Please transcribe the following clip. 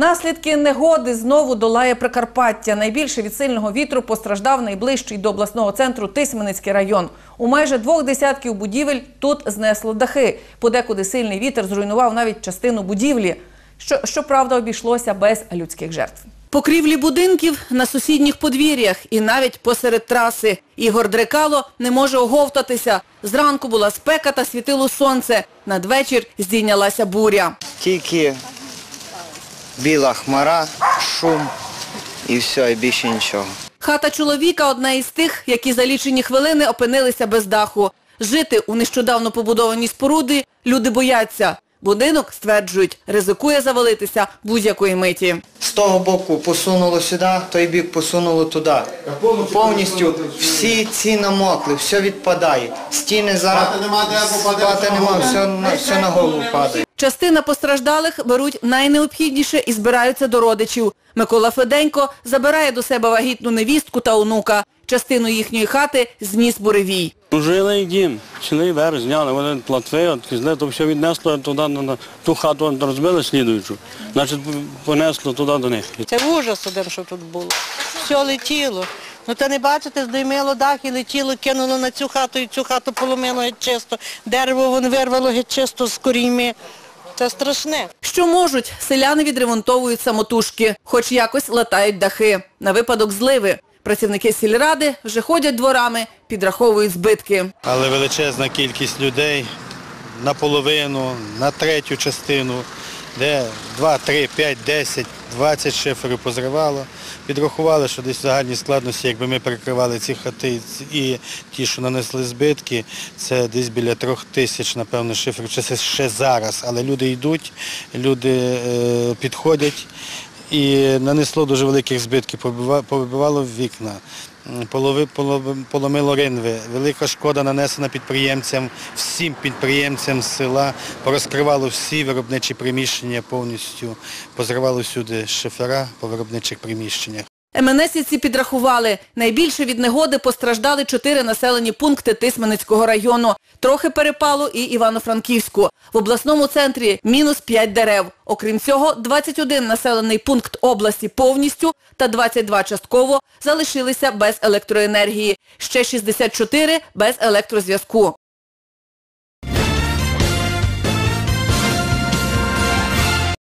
Наслідки негоди знову долає Прикарпаття. Найбільше від сильного вітру постраждав найближчий до обласного центру Тисменицький район. У майже двох десятків будівель тут знесло дахи. Подекуди сильний вітер зруйнував навіть частину будівлі. Що, щоправда, обійшлося без людських жертв. Покрівлі будинків на сусідніх подвір'ях і навіть посеред траси. Ігор Дрекало не може оговтатися. Зранку була спека та світило сонце. Надвечір здійнялася буря. Тільки біла хмара, шум і все, і більше нічого. Хата чоловіка одна із тих, які за лічені хвилини опинилися без даху. Жити у нещодавно побудованій споруди люди бояться. Будинок, стверджують, ризикує завалитися будь-якої миті. З того боку посунуло сюди, той бік посунуло туди. Повністю всі ці намокли, все відпадає. Стіни зараз спати нема, все, на- все на голову падає. Частина постраждалих беруть найнеобхідніше і збираються до родичів. Микола Феденько забирає до себе вагітну невістку та онука. Частину їхньої хати зніс буревій. Ну, Жили і дім, цілий верх зняли, вони платви, от то все віднесло туди, на, на ту хату розбили слідуючу, значить понесло туди до них. Це ужас один, що тут було. Все летіло. Ну та не бачите, здоймило дах і летіло, кинуло на цю хату і цю хату поломило геть чисто. Дерево вон вирвало геть чисто з коріньми. Це страшне. Що можуть, селяни відремонтовують самотужки, хоч якось латають дахи. На випадок зливи. Працівники сільради вже ходять дворами, підраховують збитки. але величезна кількість людей наполовину, на третю частину, де 2, 3, 5, 10, 20 шиферів позривало. Підрахували, що десь в загальній складності, якби ми перекривали ці хати і ті, що нанесли збитки, це десь біля трьох тисяч, напевно, шиферів. Це ще зараз, але люди йдуть, люди е, підходять і нанесло дуже великих збитків, повибивало вікна, поломило ринви. Велика шкода нанесена підприємцям, всім підприємцям села, порозкривало всі виробничі приміщення повністю, позривало всюди шифера по виробничих приміщеннях. МНСівці підрахували, найбільше від негоди постраждали чотири населені пункти Тисменицького району. Трохи перепало і Івано-Франківську. В обласному центрі мінус 5 дерев. Окрім цього, 21 населений пункт області повністю та 22 частково залишилися без електроенергії. Ще 64 без електрозв'язку.